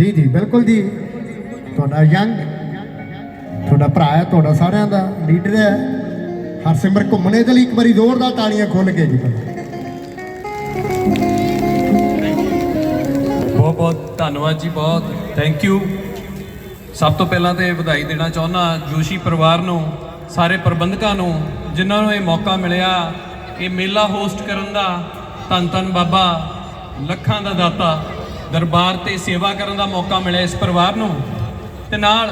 ਜੀ ਜੀ, ਬਿਲਕੁਲ ਜੀ। ਤੁਹਾਡਾ ਯੰਗ ਤੁਹਾਡਾ ਭਰਾ ਹੈ, ਤੁਹਾਡਾ ਸਾਰਿਆਂ ਦਾ ਲੀਡਰ ਹੈ। ਹਰਸਿਮਰ ਘੁੰਮਣੇ ਦੇ ਲਈ ਇੱਕ ਵਾਰੀ ਜ਼ੋਰਦਾਰ ਤਾਲੀਆਂ ਖੋਲ ਕੇ ਜੀ। ਪਹਿਲਾਂ ਬਹੁਤ ਬਹੁਤ ਧੰਨਵਾਦ ਜੀ, ਬਹੁਤ। ਥੈਂਕ ਯੂ ਸਭ ਤੋਂ ਪਹਿਲਾਂ ਤੇ ਵਧਾਈ ਦੇਣਾ ਚਾਹੁੰਦਾ ਜੋਸ਼ੀ ਪਰਿਵਾਰ ਨੂੰ, ਸਾਰੇ ਪ੍ਰਬੰਧਕਾਂ ਨੂੰ, ਜਿਨ੍ਹਾਂ ਨੂੰ ਇਹ ਮੌਕਾ ਮਿਲਿਆ, ਇਹ ਮੇਲਾ ਹੋਸਟ ਕਰਨ ਦਾ ਧੰਨ ਧੰਨ ਬਾਬਾ, ਲੱਖਾਂ ਦਾ ਦਾਤਾ। ਦਰਬਾਰ ਤੇ ਸੇਵਾ ਕਰਨ ਦਾ ਮੌਕਾ ਮਿਲਿਆ ਇਸ ਪਰਿਵਾਰ ਨੂੰ। ਤੇ ਨਾਲ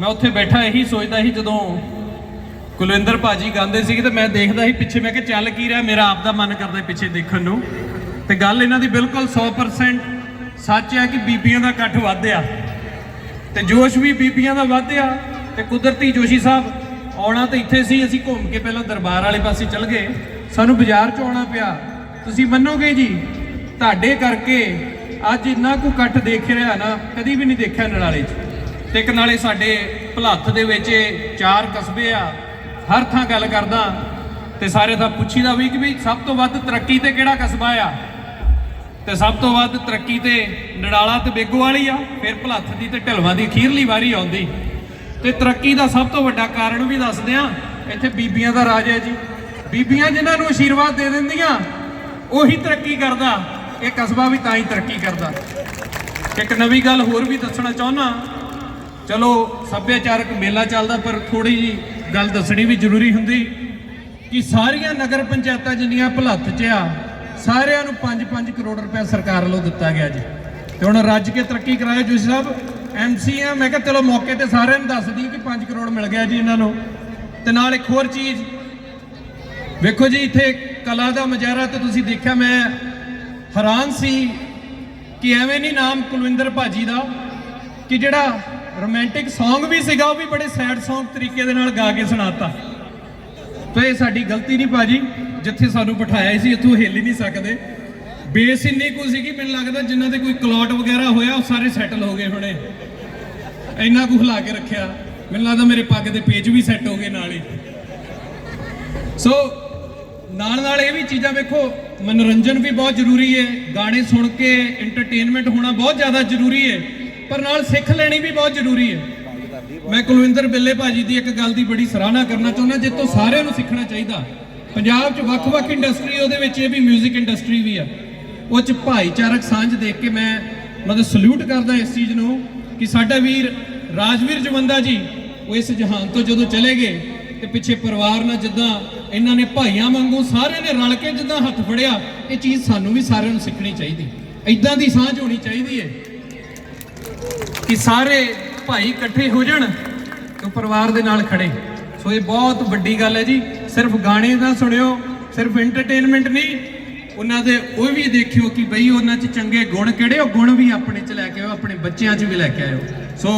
ਮੈਂ ਉੱਥੇ ਬੈਠਾ ਇਹੀ ਸੋਚਦਾ ਸੀ ਜਦੋਂ ਕੁਲਵਿੰਦਰ ਭਾਜੀ ਗਾਉਂਦੇ ਸੀ ਤੇ ਮੈਂ ਦੇਖਦਾ ਸੀ ਪਿੱਛੇ ਮੈਂ ਕਿ ਚੱਲ ਕੀ ਰਿਹਾ, ਮੇਰਾ ਆਪ ਦਾ ਮਨ ਕਰਦਾ ਪਿੱਛੇ ਦੇਖਣ ਨੂੰ। ਤੇ ਗੱਲ ਇਹਨਾਂ ਦੀ ਬਿਲਕੁਲ 100% ਸੱਚ ਹੈ ਕਿ ਬੀਬੀਆਂ ਦਾ ਇਕੱਠ ਵਧਿਆ। ਤੇ ਜੋਸ਼ ਵੀ ਬੀਬੀਆਂ ਦਾ ਵਧਿਆ ਤੇ ਕੁਦਰਤੀ ਜੋਸ਼ੀ ਸਾਹਿਬ ਆਉਣਾ ਤਾਂ ਇੱਥੇ ਸੀ, ਅਸੀਂ ਘੁੰਮ ਕੇ ਪਹਿਲਾਂ ਦਰਬਾਰ ਵਾਲੇ ਪਾਸੇ ਚੱਲ ਗਏ। ਸਾਨੂੰ ਬਾਜ਼ਾਰ ਚ ਆਉਣਾ ਪਿਆ। ਤੁਸੀਂ ਮੰਨੋਗੇ ਜੀ, ਤੁਹਾਡੇ ਕਰਕੇ ਅੱਜ ਇੰਨਾ ਕੁ ਇਕੱਠ ਦੇਖ ਰਿਹਾ ਨਾ, ਕਦੀ ਵੀ ਨਹੀਂ ਦੇਖਿਆ ਨਲਾਲੇ 'ਚ। ਤੇ ਇੱਕ ਨਾਲੇ ਸਾਡੇ ਭਲੱਥ ਦੇ ਵਿੱਚ ਇਹ ਚਾਰ ਕਸਬੇ ਆ, ਹਰ ਥਾਂ ਗੱਲ ਕਰਦਾ। ਤੇ ਸਾਰੇ ਦਾ ਪੁੱਛੀਦਾ ਵੀ ਕਿ ਵੀ ਸਭ ਤੋਂ ਵੱਧ ਤਰੱਕੀ ਤੇ ਕਿਹੜਾ ਕਸਬਾ ਆ? ਤੇ ਸਭ ਤੋਂ ਵੱਧ ਤਰੱਕੀ ਤੇ ਨੜਾਲਾ ਤੇ ਬੇਗੋ ਵਾਲੀ ਆ, ਫਿਰ ਭਲੱਥ ਦੀ ਤੇ ਢਲਵਾਂ ਦੀ ਖੀਰਲੀ ਵਾਰੀ ਆਉਂਦੀ। ਤੇ ਤਰੱਕੀ ਦਾ ਸਭ ਤੋਂ ਵੱਡਾ ਕਾਰਨ ਵੀ ਦੱਸਦੇ ਆ, ਇੱਥੇ ਬੀਬੀਆਂ ਦਾ ਰਾਜ ਹੈ ਜੀ। ਬੀਬੀਆਂ ਜਿਨ੍ਹਾਂ ਨੂੰ ਆਸ਼ੀਰਵਾਦ ਦੇ ਦਿੰਦੀਆਂ, ਉਹੀ ਤਰੱਕੀ ਕਰਦਾ। ਇਹ ਕਸਬਾ ਵੀ ਤਾਂ ਹੀ ਤਰੱਕੀ ਕਰਦਾ। ਇੱਕ ਨਵੀਂ ਗੱਲ ਹੋਰ ਵੀ ਦੱਸਣਾ ਚਾਹੁੰਦਾ ਚਲੋ, ਸੱਭਿਆਚਾਰਕ ਮੇਲਾ ਚੱਲਦਾ, ਪਰ ਥੋੜੀ ਜੀ ਗੱਲ ਦੱਸਣੀ ਵੀ ਜ਼ਰੂਰੀ ਹੁੰਦੀ ਕਿ ਸਾਰੀਆਂ ਨਗਰ ਪੰਚਾਇਤਾਂ ਜਿੰਨੀਆਂ ਭਲੱਥ 'ਚ ਆ, ਸਾਰਿਆਂ ਨੂੰ 5-5 ਕਰੋੜ ਰੁਪਏ ਸਰਕਾਰ ਵੱਲੋਂ ਦਿੱਤਾ ਗਿਆ ਜੀ। ਤੇ ਹੁਣ ਰੱਜ ਕੇ ਤਰੱਕੀ ਕਰਾਇਆ ਜੋਸ਼ੀ ਸਾਹਿਬ। ਐਮਸੀ ਆ ਮੈਂ ਕਿਹਾ ਚਲੋ ਮੌਕੇ ਤੇ ਸਾਰਿਆਂ ਨੂੰ ਦੱਸ ਦਈਏ ਕਿ 5 ਕਰੋੜ ਮਿਲ ਗਿਆ ਜੀ ਇਹਨਾਂ ਨੂੰ। ਤੇ ਨਾਲ ਇੱਕ ਹੋਰ ਚੀਜ਼, ਵੇਖੋ ਜੀ, ਇੱਥੇ ਕਲਾ ਦਾ ਮਜ਼ਾਰਾ ਤੇ ਤੁਸੀਂ ਦੇਖਿਆ, ਮੈਂ ਹੈਰਾਨ ਸੀ ਕਿ ਐਵੇਂ ਨਹੀਂ ਨਾਮ ਕੁਲਵਿੰਦਰ ਭਾਜੀ ਦਾ, ਕਿ ਜਿਹੜਾ ਰੋਮਾਂਟਿਕ Song ਵੀ ਸੀਗਾ, ਉਹ ਵੀ ਬੜੇ ਸੈਡ Song ਤਰੀਕੇ ਦੇ ਨਾਲ ਗਾ ਕੇ ਸੁਣਾਤਾ। ਤੇ ਇਹ ਸਾਡੀ ਗਲਤੀ ਨਹੀਂ ਭਾਜੀ, ਜਿੱਥੇ ਸਾਨੂੰ ਬਿਠਾਇਆ ਸੀ, ਇੱਥੋਂ ਹਿੱਲ ਹੀ ਨਹੀਂ ਸਕਦੇ। ਬੇਸ ਇੰਨੀ ਕੁ ਸੀਗੀ ਮੈਨੂੰ ਲੱਗਦਾ ਜਿਨ੍ਹਾਂ ਦੇ ਕੋਈ ਕਲੌਟ ਵਗੈਰਾ ਹੋਇਆ, ਉਹ ਸਾਰੇ ਸੈਟਲ ਹੋ ਗਏ ਹੁਣੇ। ਇੰਨਾ ਕੁ ਹਿਲਾ ਕੇ ਰੱਖਿਆ। ਮੈਨੂੰ ਲੱਗਦਾ ਮੇਰੇ ਪੱਗ ਦੇ ਪੇਜ ਵੀ ਸੈੱਟ ਹੋ ਗਏ ਨਾਲ ਹੀ। ਸੋ ਨਾਲ ਨਾਲ ਇਹ ਵੀ ਚੀਜ਼ਾਂ ਵੇਖੋ, ਮਨੋਰੰਜਨ ਵੀ ਬਹੁਤ ਜ਼ਰੂਰੀ ਹੈ, ਗਾਣੇ ਸੁਣ ਕੇ ਐਂਟਰਟੇਨਮੈਂਟ ਹੋਣਾ ਬਹੁਤ ਜ਼ਿਆਦਾ ਜ਼ਰੂਰੀ ਹੈ, ਪਰ ਨਾਲ ਸਿੱਖ ਲੈਣੀ ਵੀ ਬਹੁਤ ਜ਼ਰੂਰੀ ਹੈ। ਮੈਂ ਕੁਲਵਿੰਦਰ ਬਿੱਲੇ ਭਾਜੀ ਦੀ ਇੱਕ ਗੱਲ ਦੀ ਬੜੀ ਸਰਾਹਨਾ ਕਰਨਾ ਚਾਹੁੰਦਾ, ਜਿਸ ਤੋਂ ਸਾਰਿਆਂ ਨੂੰ ਸਿੱਖਣਾ ਚਾਹੀਦਾ। ਪੰਜਾਬ 'ਚ ਵੱਖ-ਵੱਖ ਇੰਡਸਟਰੀ ਉਹਦੇ ਵਿੱਚ ਇਹ ਵੀ 뮤직 ਇੰਡਸਟਰੀ ਵੀ ਆ। ਉਹ 'ਚ ਭਾਈਚਾਰਕ ਸਾਂਝ ਦੇਖ ਕੇ ਮੈਂ ਮਤਲਬ ਸਲੂਟ ਕਰਦਾ ਇਸ ਚੀਜ਼ ਨੂੰ ਕਿ ਸਾਡਾ ਵੀਰ ਰਾਜਵੀਰ ਜਵੰਦਾ ਜੀ, ਉਹ ਇਸ ਜਹਾਨ ਤੋਂ ਜਦੋਂ ਚਲੇ ਗਏ ਤੇ ਪਿੱਛੇ ਪਰਿਵਾਰ ਨਾਲ ਜਿੱਦਾਂ ਇਹਨਾਂ ਨੇ ਭਾਈਆਂ ਵਾਂਗੂ ਸਾਰਿਆਂ ਨੇ ਰਲ ਕੇ ਜਿੱਦਾਂ ਹੱਥ ਫੜਿਆ, ਇਹ ਚੀਜ਼ ਸਾਨੂੰ ਵੀ ਸਾਰਿਆਂ ਨੂੰ ਸਿੱਖਣੀ ਚਾਹੀਦੀ। ਇਦਾਂ ਦੀ ਸਾਂਝ ਹੋਣੀ ਚਾਹੀਦੀ ਹੈ ਕਿ ਸਾਰੇ ਭਾਈ ਇਕੱਠੇ ਹੋ ਜਾਣ ਤੇ ਪਰਿਵਾਰ ਦੇ ਨਾਲ ਖੜੇ। ਸੋ ਇਹ ਬਹੁਤ ਵੱਡੀ ਗੱਲ ਹੈ ਜੀ। ਸਿਰਫ ਗਾਣੇ ਨਾ ਸੁਣਿਓ, ਸਿਰਫ ਐਂਟਰਟੇਨਮੈਂਟ ਨਹੀਂ, ਉਹਨਾਂ ਦੇ ਉਹ ਵੀ ਦੇਖਿਓ ਕਿ ਬਈ ਉਹਨਾਂ 'ਚ ਚੰਗੇ ਗੁਣ ਕਿਹੜੇ ਉਹ ਗੁਣ ਵੀ ਆਪਣੇ 'ਚ ਲੈ ਕੇ ਆਓ, ਆਪਣੇ ਬੱਚਿਆਂ 'ਚ ਵੀ ਲੈ ਕੇ ਆਇਓ। ਸੋ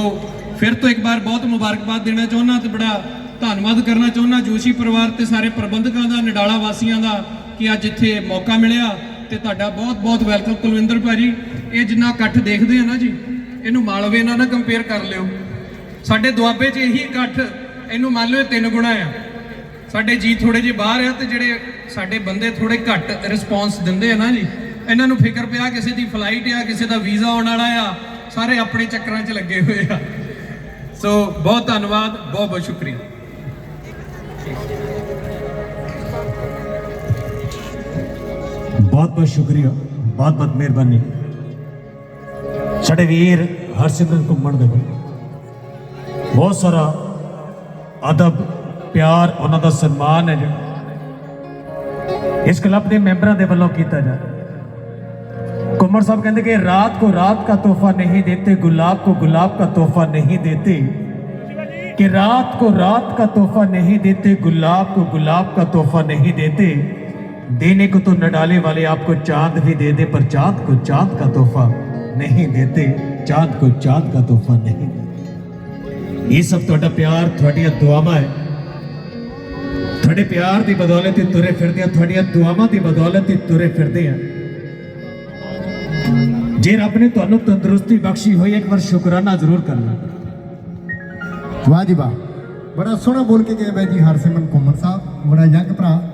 ਫਿਰ ਤੋਂ ਇੱਕ ਵਾਰ ਬਹੁਤ ਮੁਬਾਰਕਬਾਦ ਦੇਣਾ ਚਾਹੁੰਦਾ ਤੇ ਬੜਾ ਧੰਨਵਾਦ ਕਰਨਾ ਚਾਹੁੰਦਾ ਜੋਸ਼ੀ ਪਰਿਵਾਰ ਤੇ ਸਾਰੇ ਪ੍ਰਬੰਧਕਾਂ ਦਾ, ਨਡਾਲਾ ਵਾਸੀਆਂ ਦਾ ਕਿ ਅੱਜ ਇੱਥੇ ਮੌਕਾ ਮਿਲਿਆ ਤੇ ਤੁਹਾਡਾ ਬਹੁਤ ਬਹੁਤ ਵੈਲਕਮ ਕੁਲਵਿੰਦਰ ਭਾਜੀ। ਇਹ ਜਿੰਨਾ ਇਕੱਠ ਦੇਖਦੇ ਆ ਨਾ ਜੀ, ਇਹਨੂੰ ਮਾਲਵੇ ਨਾਲ ਨਾ ਕੰਪੇਅਰ ਕਰ ਲਿਓ। ਸਾਡੇ ਦੁਆਬੇ 'ਚ ਇਹੀ ਇਕੱਠ, ਇਹਨੂੰ ਮੰਨ ਲਿਓ ਤਿੰਨ ਗੁਣਾ ਆ। ਸਾਡੇ ਜੀ ਥੋੜੇ ਜਿਹੇ ਬਾਹਰ ਆ ਤੇ ਜਿਹੜੇ ਸਾਡੇ ਬੰਦੇ ਥੋੜੇ ਘੱਟ ਰਿਸਪੌਂਸ ਦਿੰਦੇ ਆ ਨਾ ਜੀ, ਇਹਨਾਂ ਨੂੰ ਫਿਕਰ ਪਿਆ ਕਿਸੇ ਦੀ ਫਲਾਈਟ ਆ, ਕਿਸੇ ਦਾ ਵੀਜ਼ਾ ਆਉਣ ਵਾਲਾ ਆ, ਸਾਰੇ ਆਪਣੇ ਚੱਕਰਾਂ 'ਚ ਲੱਗੇ ਹੋਏ ਆ। ਸੋ ਬਹੁਤ ਧੰਨਵਾਦ, ਬਹੁਤ ਬਹੁਤ ਸ਼ੁਕਰੀਆ। बहुत बहुत शुक्रिया, बहुत बहुत मेहरबानी। साढ़े हरसिमरन घूमण दे बहुत सारा अदब, प्यार, उन्होंने सम्मान है जो। इस क्लब के मैंबर के वालों किया जाए कुमर साहब कहते कि रात को रात का तोहफा नहीं देते, गुलाब को गुलाब का तोहफा नहीं देते। कि रात को रात का तोहफा नहीं देते गुलाब को गुलाब का तोहफा नहीं देते देने को तो न डाले वाले आपको चांद भी दे दे पर चांद को चांद का तोहफा नहीं देते चांद को चांद का तोहफा नहीं देते ये सब ਤੁਹਾਡਾ ਪਿਆਰ ਤੁਹਾਡੀਆਂ ਦੁਆਵਾਂ ਹੈ ਤੁਹਾਡੇ ਪਿਆਰ ਦੀ ਬਦੌਲਤ ਹੀ ਤੁਰੇ ਫਿਰਦੇ ਆ ਤੁਹਾਡੀਆਂ ਦੁਆਵਾਂ ਦੀ ਬਦੌਲਤ ਹੀ ਤੁਰੇ ਫਿਰਦੇ ਆ ਜੇ ਰੱਬ ਨੇ ਤੁਹਾਨੂੰ ਤੰਦਰੁਸਤੀ ਬਖਸ਼ੀ ਹੋਈ ਇੱਕ ਵਾਰ ਸ਼ੁਕਰਾਨਾ ਜ਼ਰੂਰ ਕਰਨਾ ਵਾਹ ਜੀ ਵਾਹ। ਬੜਾ ਸੋਹਣਾ ਬੋਲ ਕੇ ਗਏ ਬਾਈ ਜੀ ਹਰਸਿਮਰਨ ਘੁੰਮਣ ਸਾਹਿਬ, ਬੜਾ ਯੰਗ ਭਰਾ।